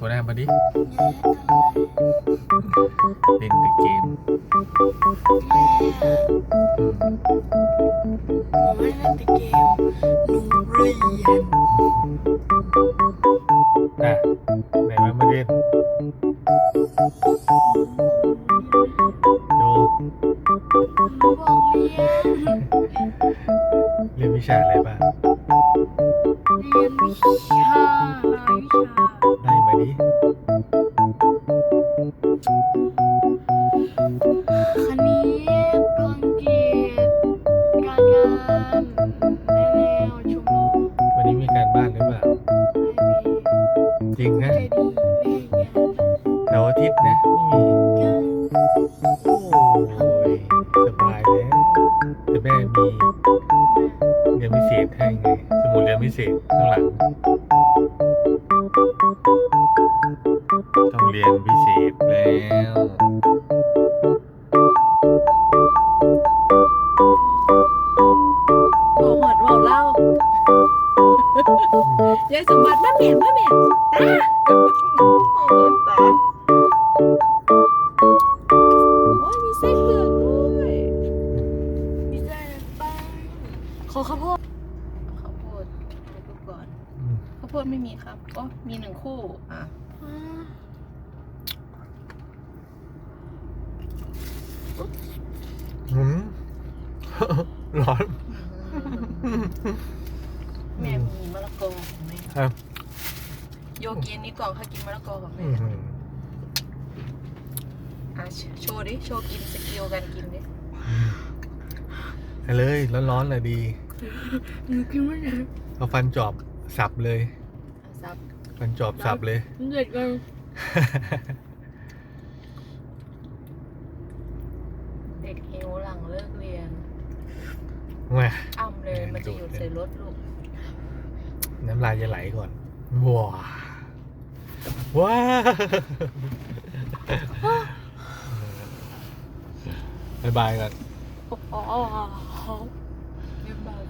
โฟนามาดิเล่นแต่เกมหนูไม่เล่นแต่เกมหนูเรียนอะไหนมามาเล่นดูหนูบอกเรียนเรียนวิชาอะไรบ้าง เรียนวิชารายวิชา ได้มาดิคณิตอังกฤษการงานแม่แนวชมรมวันนี้มีการบ้านหรือเปล่า จริงไม่นะมีใจดีไม่ให้งานเสาร์อาทิตย์นะ ไม่มีโอ้ยสบายแล้วแต่แม่มีเรียนพิเศษให้ไง มุดเรียนพิเศษข้างหลังต้องเรียนพิเศษแล้วบอกหมดบอกเล่ายายสมบัติมาเมียนมาเมียนตาโอ้ยตาโอ้ยมีไส้เปลือกด้วยมีใจบ้างขอข้าวโพดข้าวโพดให้ดูก่อน อืม ข้าวโพดไม่มีครับก็มีหนึ่งคู่อะอ่าหืมร้อนแม่มีมะละกอของแม่ครับโยกินนี่กล่องเขากินมะละกอกับแม่อื้อหืออะโชว์ดิ โชว์กินสกิลกันกินดิไปเลย ร้อนๆเลยดีหนูกินไม่ได้เอาฟันจอบ สับเลยอะซับฟันจอบสับเลย เด็กกันเด็กหิวหลังเลิกเรียนมาอ้ำเลยมันจะหยุดใส่รถลูกน้ำลายจะไหลก่อนว้าว้าบายบายก่อนอ๋อเรียบร้อย